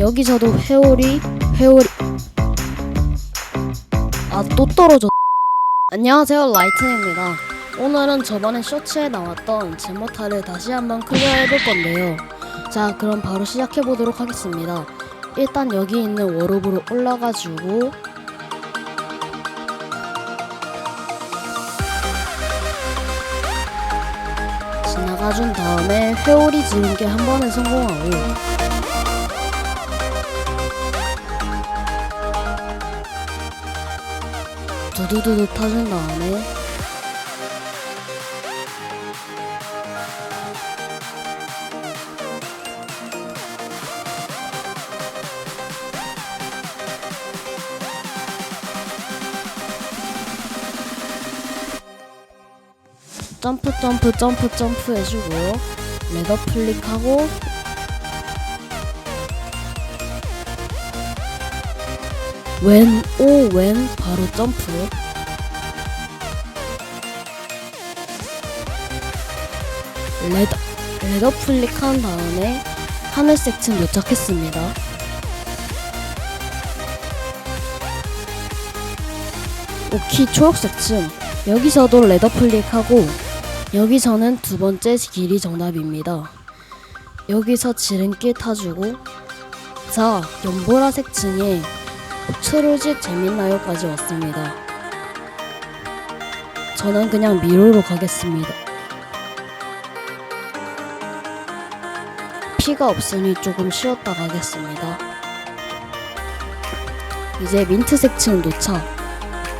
여기서도 회오리 회오리. 아 또 떨어져 안녕하세요 라이트입니다. 오늘은 저번에 쇼츠에 나왔던 제모타를 다시 한번 클리어 해볼 건데요. 자 그럼 바로 시작해 보도록 하겠습니다. 일단 여기 있는 워룹으로 올라가지고. 지나가준 다음에 회오리 지름길 한 번에 성공하고 두두두두 타준 다음에 점프 점프 점프 점프 해주고요 레더 클릭하고 왼, 오, 왼, 바로 점프. 레더, 레더 클릭한 다음에 하늘색 층 도착했습니다. 오키 초록색 층. 여기서도 레더 클릭하고 여기서는 두 번째 길이 정답입니다. 여기서 지름길 타주고 자, 연보라색 층에 트로짓 재밌나요까지 왔습니다. 저는 그냥 미로로 가겠습니다. 피가 없으니 조금 쉬었다 가겠습니다. 이제 민트색 층 도착.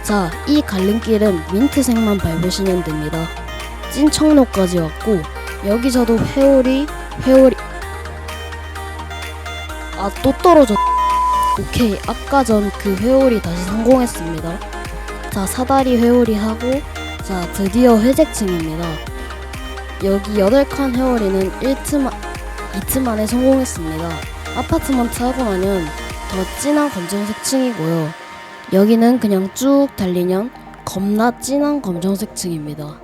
자, 이 갈림길은 민트색만 밟으시면 됩니다. 찐청로까지 왔고 여기서도 회오리, 회오리. 아, 또 떨어졌. 오케이 아까 전 그 회오리 다시 성공했습니다. 자 사다리 회오리 하고 자 드디어 회색층입니다. 여기 8칸 회오리는 1트 2트 만에 성공했습니다. 아파트먼트 하고 나면 더 진한 검정색 층이고요. 여기는 그냥 쭉 달리면 겁나 진한 검정색 층입니다.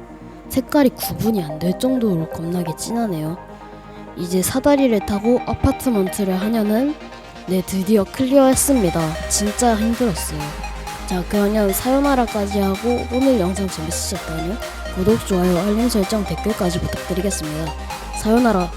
색깔이 구분이 안 될 정도로 겁나게 진하네요. 이제 사다리를 타고 아파트먼트를 하려는 네 드디어 클리어했습니다. 진짜 힘들었어요. 자 그러면 사요나라까지 하고 오늘 영상 재밌으셨다면 구독, 좋아요, 알림 설정, 댓글까지 부탁드리겠습니다. 사요나라